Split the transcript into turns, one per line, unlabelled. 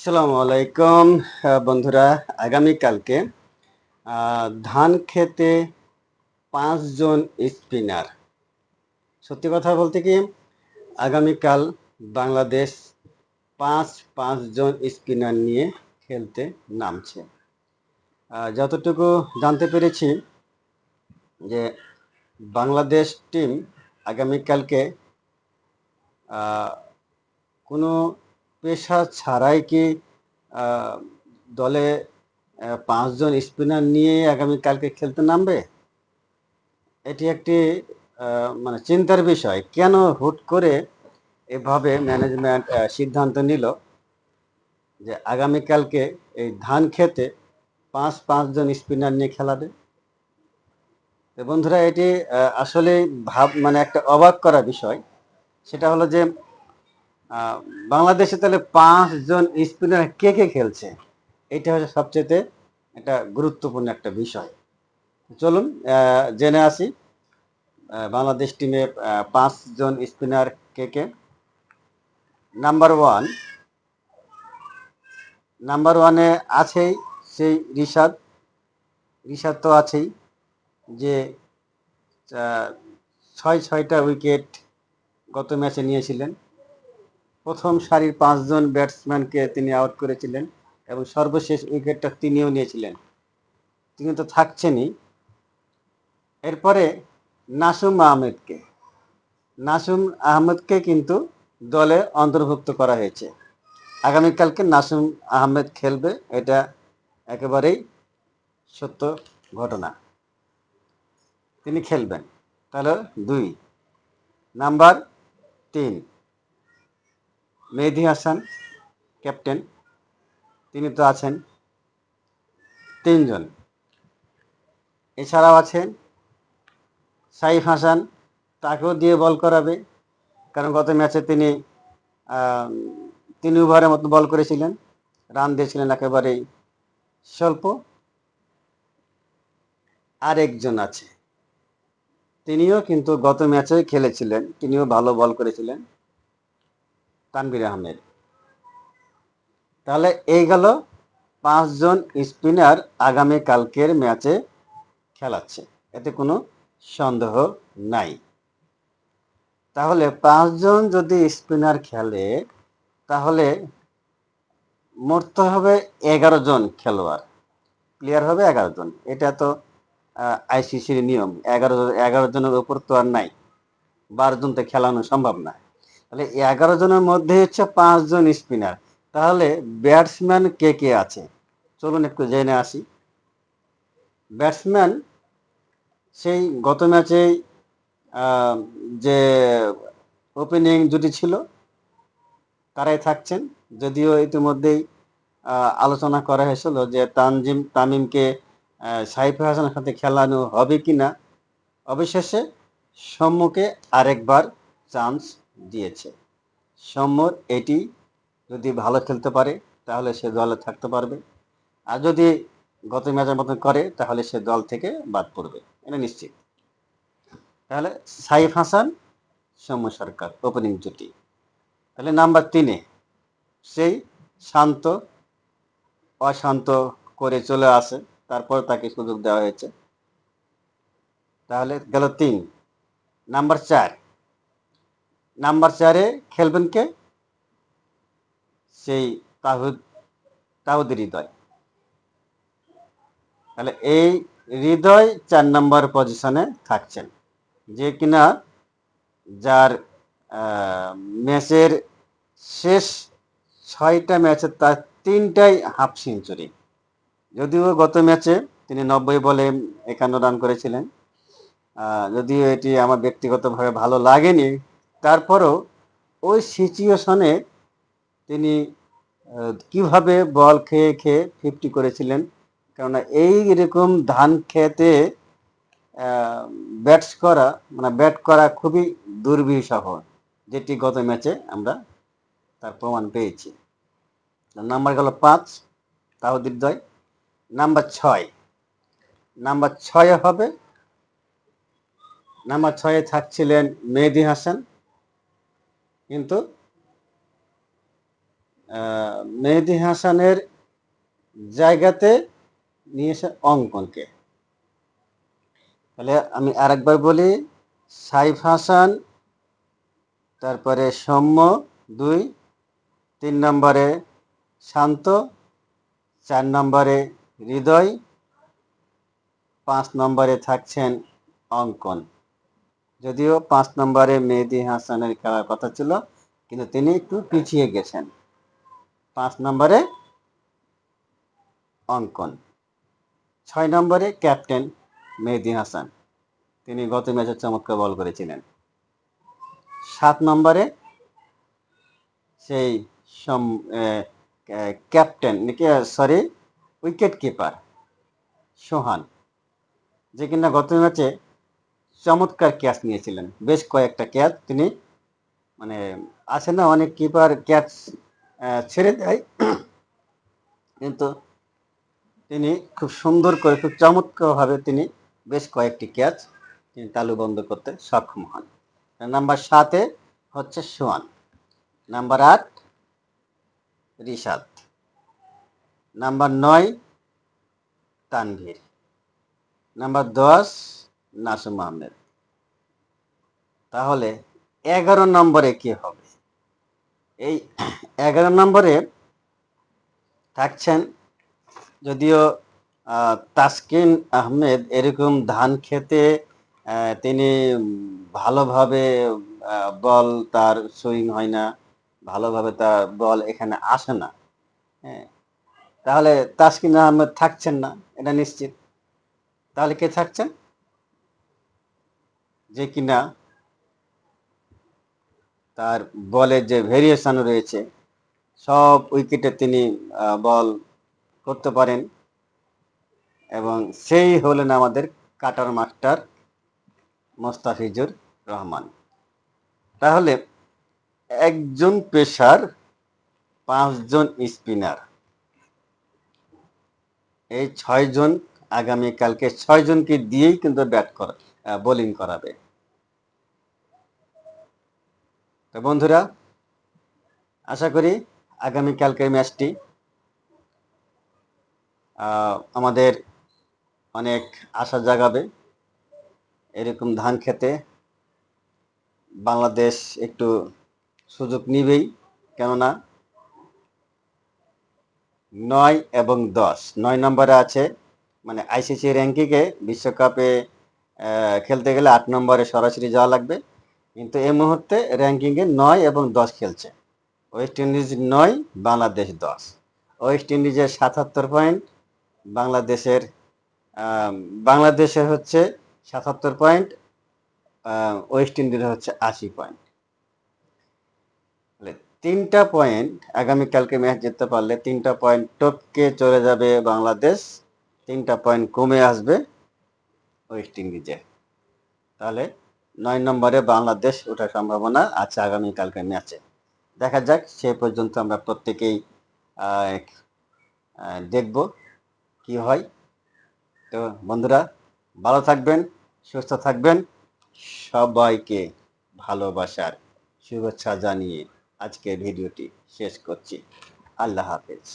আসসালামু আলাইকুম। বন্ধুরা, আগামীকালকে ধান খেতে পাঁচজন স্পিনার সত্যি কথা বলতে কি, আগামীকাল বাংলাদেশ পাঁচ পাঁচজন স্পিনার নিয়ে খেলতে নামছে। যতটুকু জানতে পেরেছি যে বাংলাদেশ টিম আগামীকালকে কোনো পেশা ছাড়াই কি দলে পাঁচজন স্পিনার নিয়ে আগামীকালকে খেলতে নামবে? এটি একটি মানে চিন্তার বিষয়। কেন হুট করে এভাবে ম্যানেজমেন্ট সিদ্ধান্ত নিল যে আগামীকালকে এই ধান খেতে পাঁচ, পাঁচজন স্পিনার নিয়ে খেলাবে? বন্ধুরা, এটি আসলে ভাব মানে একটা অবাক করা বিষয়। সেটা হলো যে বাংলাদেশে তাহলে পাঁচজন স্পিনার কে কে খেলছে? এটা হচ্ছে সবচেয়ে একটা গুরুত্বপূর্ণ একটা বিষয়। চলুন জেনে আসি বাংলাদেশ টিমে পাঁচজন স্পিনার কে কে? নাম্বার ওয়ান, নাম্বার ওয়ানে আছেই সেই রিশাদ। রিশাদ তো আছেই, যে ছয় ছয়টা উইকেট গত ম্যাচে নিয়েছিলেন। প্রথম সারির পাঁচজন ব্যাটসম্যানকে তিনি আউট করেছিলেন এবং সর্বশেষ উইকেটটা তিনিও নিয়েছিলেন। তিনি তো থাকছেনই। এরপরে নাসুম আহমেদকে। নাসুম আহমেদকে কিন্তু দলে অন্তর্ভুক্ত করা হয়েছে। আগামীকালকে নাসুম আহমেদ খেলবে, এটা একেবারেই সত্য ঘটনা। তিনি খেলবেন। তাহলে দুই। নাম্বার তিন। মেহেদি হাসান, ক্যাপ্টেন। তিনি তো আছেন তিনজন। এছাড়াও আছেন সাইফ হাসান, তাকেও দিয়ে বল করাবে। কারণ গত ম্যাচে তিনি তিন ওভারের মতো বল করেছিলেন। রান দিয়েছিলেন একেবারেই স্বল্প। আরেকজন আছে। তিনিও কিন্তু গত ম্যাচে খেলেছিলেন। তিনিও ভালো বল করেছিলেন। তানভীর আহমেদ। তাহলে এই গেল পাঁচজন স্পিনার আগামী কালকের ম্যাচে খেলাচ্ছে। এতে কোনো সন্দেহ নাই। তাহলে পাঁচজন যদি স্পিনার খেলে, তাহলে মরতে হবে এগারো জন খেলোয়াড়। প্লেয়ার হবে এগারো জন। এটা তো আইসিসির নিয়ম। এগারো এগারো জনের উপর তো আর নাই। বারো জন তো খেলানো সম্ভব না। তাহলে এগারো জনের মধ্যে হচ্ছে পাঁচজন স্পিনার। তাহলে ব্যাটসম্যান কে কে আছে? চলুন একটু জেনে আসি। ব্যাটসম্যান সেই গত ম্যাচে যে ওপেনিং জুটি ছিল, তারাই থাকছেন। যদিও ইতিমধ্যেই আলোচনা করা হয়েছিল যে তানজিম, তামিমকে সাইফ হাসানের সাথে খেলানো হবে কি না অবশেষে সম্মুখে আরেকবার চান্স দিয়েছে। সম্মর এটি যদি ভালো খেলতে পারে, তাহলে সে দলে থাকতে পারবে। আর যদি গত ম্যাচের মতন করে, তাহলে সে দল থেকে বাদ পড়বে। এটা নিশ্চিত। তাহলে সাইফ হাসান, সৌম্য সরকার ওপেনিং জুটি। তাহলে নাম্বার তিনে, সেই শান্ত, অশান্ত করে চলে আসে। তারপর তাকে সুযোগ দেওয়া হয়েছে। তাহলে গেল তিন। নাম্বার চার নাম্বার চারে খেলবেন কে? সেই তাহুদ তাহুদ হৃদয়। তাহলে এই হৃদয় চার নম্বর পজিশনে থাকছেন। যে কিনা যার ম্যাচের শেষ ছয়টা ম্যাচে তার তিনটাই হাফ সেঞ্চুরি। যদিও গত ম্যাচে তিনি নব্বই বলে একান্ন রান করেছিলেন। যদিও এটি আমার ব্যক্তিগতভাবে ভালো লাগেনি তারপরও ওই সিচুয়েশনে তিনি কীভাবে বল খেয়ে খেয়ে ফিফটি করেছিলেন? কেননা এই রকম ধান খেতে ব্যাটস করা মানে ব্যাট করা খুবই দুর্বিষহ, যেটি গত ম্যাচে আমরা তার প্রমাণ পেয়েছি। নাম্বার গেল পাঁচ তাহুদ্দিদয় নাম্বার ছয়, নাম্বার ছয়ে হবে। নাম্বার ছয়ে থাকছিলেন মেহেদি হাসান। কিন্তু মেহেদি হাসানের জায়গাতে নিয়েছে অঙ্কনকে। তাহলে আমি আরেকবার বলি, সাইফ হাসান, তারপরে সৌম্য, দুই, তিন নম্বরে শান্ত, চার নম্বরে হৃদয়, পাঁচ নম্বরে থাকছেন অঙ্কন। যদিও পাঁচ নম্বরে মেহেদি হাসানের খেলার কথা ছিল, কিন্তু তিনি একটু পিছিয়ে গেছেন। পাঁচ নম্বরে অঙ্কন, ছয় নম্বরে ক্যাপ্টেন মেহেদি হাসান। তিনি গত ম্যাচে চমৎকার বল করেছিলেন। সাত নম্বরে সেই captain sorry wicket keeper Sohan, যে কিনা গত ম্যাচে চমৎকার ক্যাচ নিয়েছিলেন। বেশ কয়েকটা ক্যাচ তিনি মানে আছে না, অনেক কিপার ক্যাচ ছেড়ে দেয়। কিন্তু তিনি খুব সুন্দর করে, খুব চমৎকারভাবে তিনি বেশ কয়েকটি ক্যাচ তিনি তালুবন্ধ করতে সক্ষম হন। নাম্বার সাতে হচ্ছে সোয়ান নাম্বার আট রিশাদ। নাম্বার নয় তানভীর। নাম্বার দশ নাসুম আহমেদ। তাহলে এগারো নম্বরে কি হবে? এই এগারো নম্বরে থাকছেন যদিও তাসকিন আহমেদ এরকম ধান খেতে তিনি ভালোভাবে বল তার সুইং হয় না, ভালোভাবে তার বল এখানে আসে না। হ্যাঁ তাহলে তাসকিন আহমেদ থাকছেন না, এটা নিশ্চিত। তাহলে কে থাকছেন? যে কিনা তার বলের যে ভেরিয়েশন রয়েছে, সব উইকেটে তিনি বল করতে পারেন এবং সেই হলেন আমাদের কাটার মাস্টার মোস্তাফিজুর রহমান। তাহলে একজন পেশার পাঁচজন স্পিনার এই ছয়জন আগামীকালকে ছয়জনকে দিয়েই কিন্তু ব্যাট করা বোলিং করাবে। তো বন্ধুরা, আশা করি আগামীকালকের ম্যাচটি আমাদের অনেক আশা জাগাবে। এরকম ধান খেতে বাংলাদেশ একটু সুযোগ নিবেই, কেননা নয় এবং দশ, নয় নম্বরে আছে মানে আইসিসি র্যাঙ্কিংয়ে বিশ্বকাপে খেলতে গেলে আট নম্বরে সরাসরি যাওয়া লাগবে। কিন্তু এই মুহূর্তে র্যাঙ্কিংয়ে নয় এবং দশ খেলছে। ওয়েস্ট ইন্ডিজ নয়, বাংলাদেশ দশ। ওয়েস্ট ইন্ডিজের সাতাত্তর পয়েন্ট বাংলাদেশের বাংলাদেশের হচ্ছে সাতাত্তর পয়েন্ট ওয়েস্ট ইন্ডিজের হচ্ছে আশি পয়েন্ট তিনটা পয়েন্ট আগামীকালকে ম্যাচ জিততে পারলে তিনটা পয়েন্ট টপকে চলে যাবে বাংলাদেশ। তিনটা পয়েন্ট কমে আসবে। ওয়েস্ট ইন্ডিজে। তাহলে নয় নম্বরে বাংলাদেশ ওঠার সম্ভাবনা আছে আগামীকালকে ম্যাচে। দেখা যাক, সে পর্যন্ত আমরা প্রত্যেকেই দেখব কি হয়। তো বন্ধুরা, ভালো থাকবেন, সুস্থ থাকবেন। সবাইকে ভালোবাসার শুভেচ্ছা জানিয়ে আজকের ভিডিওটি শেষ করছি। আল্লাহ হাফেজ।